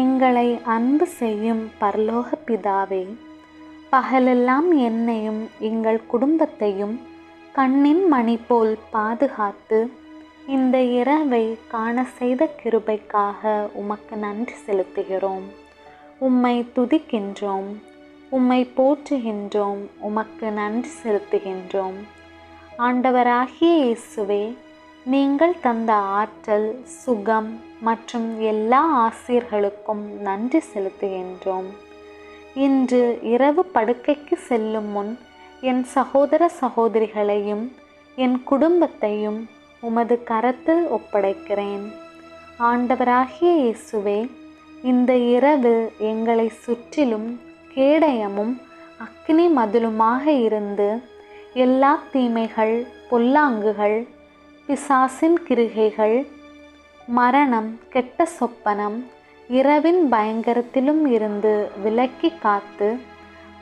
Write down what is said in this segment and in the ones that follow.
எங்களை அன்பு செய்யும் பரலோக பிதாவே பகலெல்லாம் என்னையும் எங்கள் குடும்பத்தையும் கண்ணின் மணி போல் பாதுகாத்து இந்த இரவை காண செய்த கிருபைக்காக உமக்கு நன்றி செலுத்துகிறோம். உம்மை துதிக்கின்றோம் உம்மை போற்றுகின்றோம் உமக்கு நன்றி செலுத்துகின்றோம். ஆண்டவராகிய இயேசுவே நீங்கள் தந்த ஆற்றல் சுகம் மற்றும் எல்லா ஆசிரியர்களுக்கும் நன்றி செலுத்துகின்றோம். இன்று இரவு படுக்கைக்கு செல்லும் முன் என் சகோதர சகோதரிகளையும் என் குடும்பத்தையும் உமது கரத்தில் ஒப்படைக்கிறேன். ஆண்டவராகிய இயேசுவே இந்த இரவு எங்களை சுற்றிலும் கேடயமும் அக்னி மதிலுமாக இருந்து எல்லா தீமைகள் பொல்லாங்குகள் பிசாசின் கிருகைகள் மரணம் கெட்ட சொப்பனம் இரவின் பயங்கரத்திலும் இருந்து விலக்கி காத்து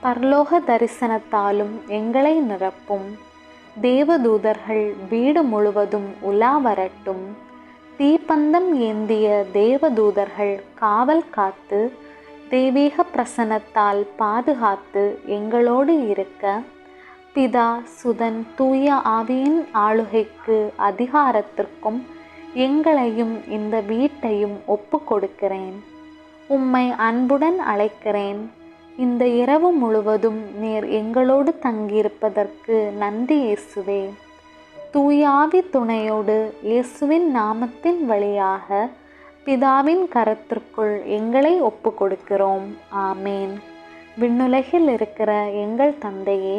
பரலோக தரிசனத்தாலும் எங்களை நிரப்பும். தேவதூதர்கள் வீடு முழுவதும் உலா வரட்டும். தீப்பந்தம் ஏந்திய தேவதூதர்கள் காவல் காத்து தெய்வீக பிரசனத்தால் பாதுகாத்து எங்களோடு இருக்க பிதா சுதன் தூய ஆவியின் ஆளுகைக்கு அதிகாரத்திற்கும் எங்களையும் இந்த வீட்டையும் ஒப்பு கொடுக்கிறேன் உம்மை அன்புடன் அழைக்கிறேன். இந்த இரவு முழுவதும் நீர் எங்களோடு தங்கியிருப்பதற்கு நன்றி இயேசுவே. தூயாவி துணையோடு இயேசுவின் நாமத்தின் வழியாக பிதாவின் கரத்திற்குள் எங்களை ஒப்பு கொடுக்கிறோம் ஆமேன். விண்ணுலகில் இருக்கிற எங்கள் தந்தையே